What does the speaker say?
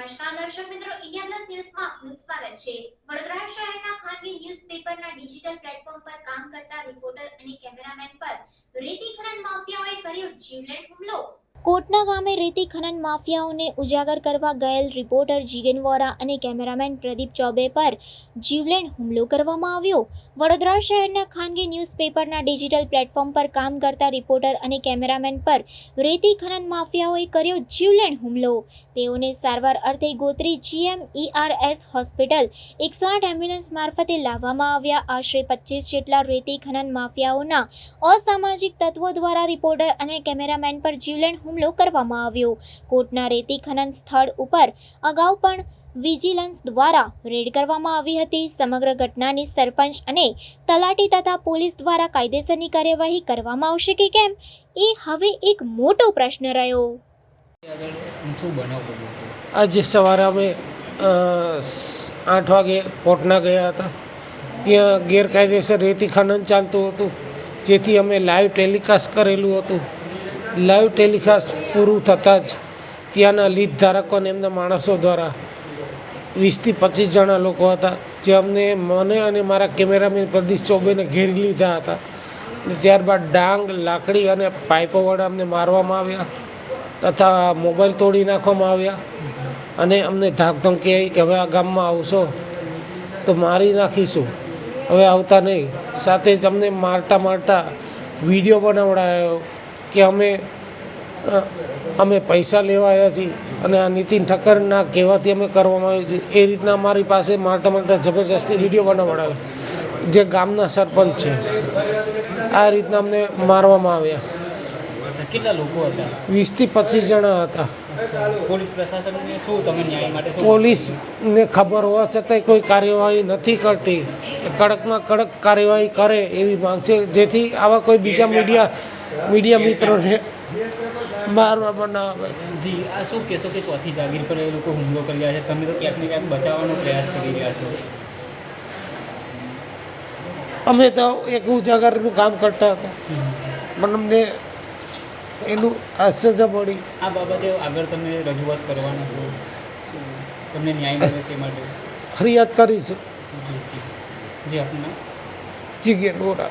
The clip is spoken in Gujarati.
દર્શક મિત્રો, ઇન્ડિયા પ્લસ ન્યૂઝમાં આપનું સ્વાગત છે. વડોદરા શહેરના ખાનગી ન્યૂઝપેપરના ડિજિટલ પ્લેટફોર્મ પર કામ કરતા રિપોર્ટર અને કેમેરામેન પર રેતી ખનન માફિયાઓએ કર્યો જીવલેણ હુમલો. કોટના ગામે રેતી ખનન માફિયાઓને ઉજાગર કરવા ગયેલ રિપોર્ટર જીગન વોરા અને કેમેરામેન પ્રદીપ ચૌબે પર જીવલેણ હુમલો કરવામાં આવ્યો. વડોદરા શહેરના ખાનગી ન્યૂઝપેપરના ડિજિટલ પ્લેટફોર્મ પર કામ કરતા રિપોર્ટર અને કેમેરામેન પર રેતી ખનન માફિયાઓએ કર્યો જીવલેણ હુમલો. તેઓને સારવાર અર્થે ગોત્રી જીએમ ઈઆરએસ હોસ્પિટલ એકસો આઠ એમ્બ્યુલન્સ મારફતે લાવવામાં આવ્યા. આશરે પચીસ જેટલા રેતી ખનન માફિયાઓના અસામાજિક તત્વો દ્વારા રિપોર્ટર અને કેમેરામેન પર જીવલેણ હુમલો કરવામાં આવ્યો. કોટના રેતી ખનન સ્થળ ઉપર અગાઉ પણ વિજિલન્સ દ્વારા રેડ કરવામાં આવી હતી. સમગ્ર ઘટનાની સરપંચ અને તલાટી તથા પોલીસ દ્વારા કાયદેસરની કાર્યવાહી કરવામાં આવશે કે કેમ? એ હવે એક મોટો પ્રશ્ન રહ્યો. આજે સવારે અમે આઠ વાગે કોર્ટના ગયા હતા. ત્યાં ગેરકાયદેસર રેતી ખનન ચાલતું હતું. જેથી અમે લાઈવ ટેલિકાસ્ટ કરેલું હતું. લાઈવ ટેલિકાસ્ટ પૂરું થતાં જ ત્યાંના લીડ ધારકો અને એમના માણસો દ્વારા વીસથી પચીસ જણા લોકો હતા, જે અમને મને અને મારા કેમેરામેન પ્રદીશ ચોબેને ઘેરી લીધા હતા. અને ત્યારબાદ ડાંગ, લાકડી અને પાઇપો વડે અમને મારવામાં આવ્યા તથા મોબાઈલ તોડી નાખવામાં આવ્યા અને અમને ધાકધમકી આવી કે, હવે આ ગામમાં આવશો તો મારી નાખીશું. હવે આવતા નહીં. સાથે જ અમને મારતા મારતા વીડિયો બનાવડાયો કે અમે અમે પૈસા લેવા આવ્યા છીએ અને આ નીતિન ઠક્કરના કહેવાથી અમે કરવામાં આવ્યું છે એ રીતના અમારી પાસે મારતા મારતા જબરજસ્તી વીડિયો બનાવડાવે જે ગામના સરપંચ છે આ રીતના અમને મારવામાં આવ્યા. કેટલા લોકો હતા? વીસથી પચીસ જણા હતા. પોલીસને ખબર હોવા છતાંય કોઈ કાર્યવાહી નથી કરતી. કડકમાં કડક કાર્યવાહી કરે એવી માંગ છે. જેથી આવા કોઈ બીજા મીડિયા મીડિયા મિત્રોને મારવામાં ના આવે જી આ શું કહેશો કે ચોથી જાગીર પર એ લોકો હુમલો કરી રહ્યા છે? તમે તો ક્યાંક ને ક્યાંક બચાવવાનો પ્રયાસ કરી રહ્યા છો. અમે તો એક ઉજાગરનું કામ કરતા હતા. પણ અમને એનું આશ્ચર્ય મળી આ બાબતે આગળ તમે રજૂઆત કરવાના છો તમને ન્યાય મળે તે માટે. ફરિયાદ કરીશું. જી જી. જી આપનું નામ? જીગેર વોરા.